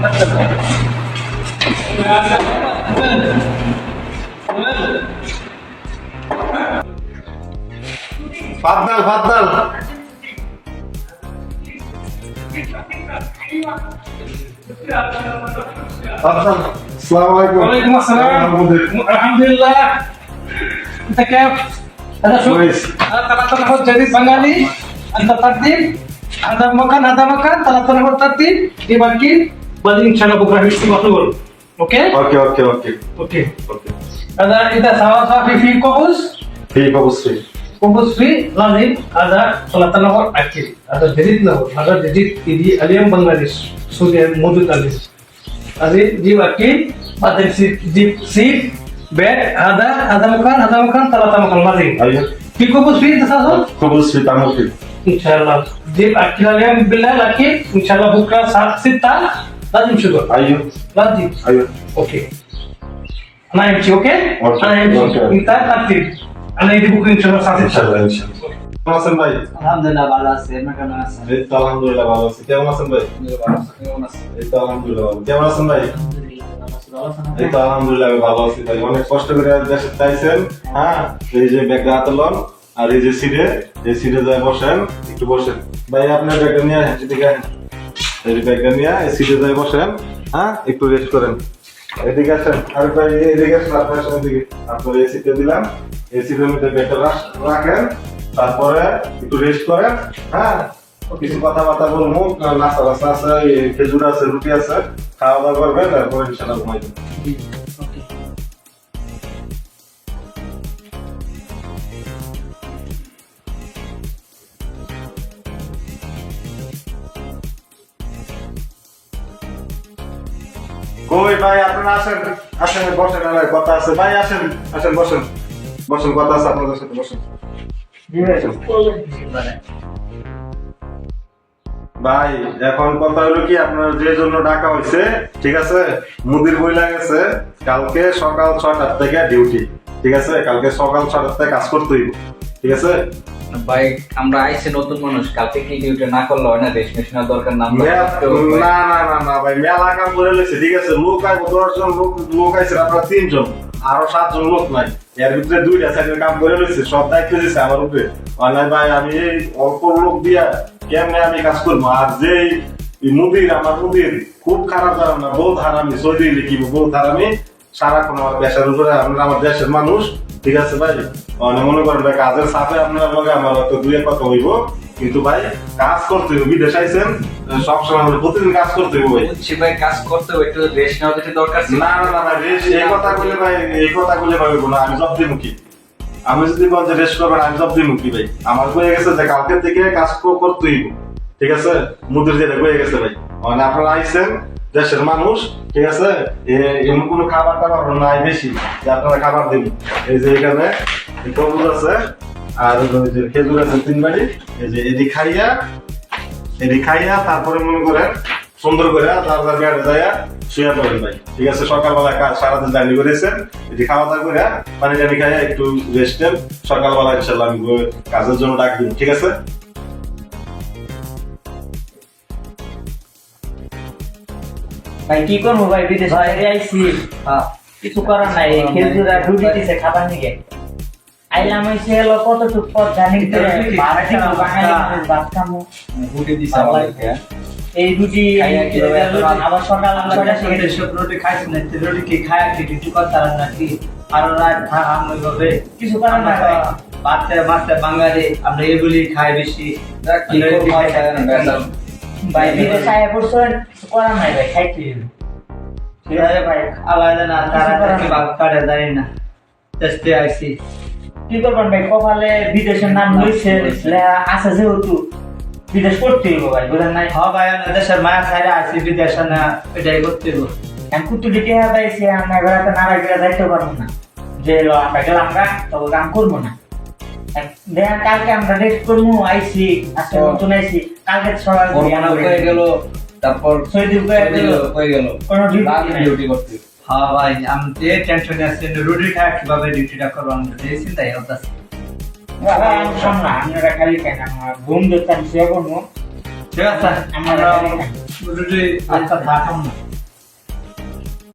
Fadal, Fadal. Assalamualaikum. Waalaikumsalam. Alhamdulillah. Ada suara. Jadi Bangali, ada tertib, ada makan, ada makan, kalau terlalu tertib, dibagi. ಬದಲಿ ಕ್ಷಣ photography ಮಕ್ಕಳುಗಳು okay okay okay okay okay okay ಅದ ಇದ ಸವಾ ಸಾಫಿ ಫೀ ಕೊಬಸ್ ಫೀ ಕೊಬಸ್ ಫೀ ಕೊಬಸ್ ಫೀ ಲಾನಿ ಅದ ಸಲತನ ವರ್ ಅಕ್ಕಿ ಅದ ಜರಿತ್ ನವ ಅದ ಜರಿತ್ ಇದಿ ಅಲಿಯಂ ಬಂಗಾಲಿಸ್ ಸೂರ್ಯ ಮೋದು ತಾಲಿಸ್ ಅದೇ ಜೀವ ಅಕ್ಕಿ ಅದ ಜೀಪ್ ಸಿ ಬೇಟ್ ಅದ ಅದ ಮುಖಾನ್ ಅದ ಮುಖಾನ್ ತಲತ ಮುಖಾನ್ ಮಾದಿ ಫೀ ಕೊಬಸ್ ಫೀ ದಸ ಸೋ ಕೊಬಸ್ ಫೀ ತಾಮ ಫೀ ಇನ್ಶಾಅಲ್ಲಾಹ ಜೀಪ್ ಅಕ್ಕಿ ಅಲಿಯಂ ಬಿಲ್ಲಾ ಲಕ್ಕಿ ಇನ್ಶಾಅಲ್ಲಾಹ ಬುಕ್ರಾ ಸಾತ್ ಸಿತ್ತಾ Lazım sugar. Ayıp. Lazım. Ayıp. Okay. అన్నా ఇచ్చి Ana তার কাটছি అన్న ఇది బుక్ ఇన్షాల్లాহ সাথে ইনশাআল্লাহ ইনশাআল্লাহ কেমন আছেন ভাই? আলহামদুলিল্লাহ ভালো আছি আপনি কেমন আছেন? এই তো আলহামদুলিল্লাহ ভালো আছি। কেমন আছেন ভাই? কেমন আছেন? এই তো আলহামদুলিল্লাহ ভালো। কেমন আছেন ভাই? এই তো আলহামদুলিল্লাহ ভালো আছি ভাই। অনেক কষ্ট করে দেশে চাইছেন হ্যাঁ? এই যে ব্যাগটা আতলন আর এই যে সিটে এই সিটে যায় বসেন একটু বসেন। ভাই আপনার ব্যাগটা নিয়ে আসেন যদি কেন এই ব্যাগটা নিয়ে সিটে যায় বসেন হ্যাঁ? একটু রেস্ট করেন। এদিকে আসেন, আর ভাই এদিকে আসেন, আপনার আসেন এদিকে। আপনার এসিতে দিলাম এই সিটের মধ্যে ব্যাগটা রাখ- রাখেন, তারপরে একটু রেস্ট করেন হ্যাঁ? কিছু কথাবার্তা বলব নাস্তা টাস্তা আছে খেজুর আছে, রুটি আছে খাওয়া দাওয়া করবেন, তারপরে ইনশাল্লাহ ঘুমাইবেন কই ভাই, আপনারা আসেন। আসেন, বসেন, আরে, কথা আছে। ভাই, আসেন আসেন, বসেন। বসেন, কথা আছে আপনাদের সাথে, বসেন। ভাই, এখন কথা হলো কি, আপনার যে জন্য ডাকা হয়েছে, ঠিক আছে? মুদির বই লাগেছে, কালকে সকাল ছটার থেকে ডিউটি, ঠিক আছে? কালকে সকাল ছটার থেকে কাজ করতে হইব, ঠিক আছে? ভাই আমরা আইসে নতুন মানুষ কালকে কি ডিউটি না করলে হয় না দরকার না না না না ভাই মেলা কাম করে লেছে ঠিক আছে লোক আইব দশজন লোক লোক আইছে আপনারা তিনজন আরও সাতজন লোক নাই এর ভিতরে দুইটা সাইডের কাম করে সব দায়িত্ব আমার উপরে। অনলাইন ভাই আমি এই অল্প লোক দিয়া কেমনে আমি কাজ করব? আর যে মুদির আমার মুদির খুব খারাপ জানাম না বহুত হারামি সৌদি লিখিব বহুত হারামি সারাক্ষণ আমার পেশার উপরে আপনারা আমার দেশের মানুষ ঠিক আছে ভাই? মানে মনে করেন ভাই কাজের সাথে আপনার লগে আমার তো দুই এক কথা হইব। কিন্তু ভাই কাজ করতে হইব। বিদেশ আইছেন সবসময় প্রতিদিন কাজ করতে হইব ভাই। বুঝছি ভাই কাজ করতে হবে একটু রেস্ট নেওয়া যেটা দরকার না না না ভাই রেস্ট এই কথা বলে ভাই এই কথা বলে ভাই না। আমি জব দিই মুখী আমি যদি বল যে রেস্ট করবেন আমি জব দিই মুখী ভাই। আমার হয়ে গেছে যে কালকে থেকে কাজ কো- করতে হইব। ঠিক আছে? মুদির যেটা হয়ে গেছে ভাই। মানে আপনারা আইছেন দেশের মানুষ, ঠিক আছে? এমন কোনো খাবার টাবার নাই বেশি, যে আপনারা খাবার দিবেন এই যে এখানে তরমুজ আছে, আর যে খেজুর আছে তিন বাড়ি এই যে এদিক খাইয়া এদিক খাইয়া তারপরে মনে করেন সুন্দর করে তার বেড়ে যায় শুয়ে পড়েন ভাই। ঠিক আছে? সকালবেলা কাজ সারাদিন জার্নি করেছেন, এটি খাওয়া দাওয়া করে পানি টানি খাইয়া একটু রেস্ট নেন। সকালবেলা ইনশাল্লাহ আমি কাজের জন্য ডাক দিন, ঠিক আছে? ভাই কি করব ভাই বিদেশ বাইরে আইছি। হ্যাঁ, কিছু করার নাই আর রুটি দিছে খাবার নিকে আইলাম হইছে হলো কতটুক পথ জানি তো ভাত বাঙালি রুটি দিছে এই রুটি কি? আবার সকাল ছয়টা থেকে রুটি খাইছি না রুটি কি খায়া কি কিছু করতে পারেন নাকি আর রাত থাকাম ওইভাবে কিছু করার নাই। ভাই। বাচ্চা বাচ্চা বাঙালি আমরা এগুলি খাই বেশি। কি করব ভাই, বিদেশ আয়া পড়ছেন করার নাই ভাই খাইতে হইবে। ঠিক আছে। ভাই আলাদা না তারা কিছু করার কি নাই। বাপ কাটে জানি না। চেষ্টা আইছি। কি করবেন ভাই কপালে বিদেশের নাম লইছে লেখা আছে যেহেতু বিদেশ করতে হইব ভাই বুঝেন নাই? হ ভাই আমরা দেশের মায়া ছাইরা আইছি বিদেশে না এটাই করতে হবে আমি কুতু দিতে পাইছি আমরা এবার একটা নাড়া গিয়ে যাইতে পারব না। যে আমরা গেলাম গা তবে কাম করব না। দেখা কালকে আমরা রেস্ট করব আইসি আজকে নতুন আইসি কালকে সকাল হয়ে গেল তারপর সৈদি হয়ে গেল। কোনো ডিউটি করতে। হ্যাঁ ভাই আমি যে টেনশনে আছি রুটি কীভাবে ডিউটিটা করব আমরা এই চিন্তাই হতাছি। বাবা, আমি সামনা আপনারা খালি কেন আমার ঘুম ধরতাম সে করব ঠিক আছে আমরা রুটি আচ্ছা থাকুন না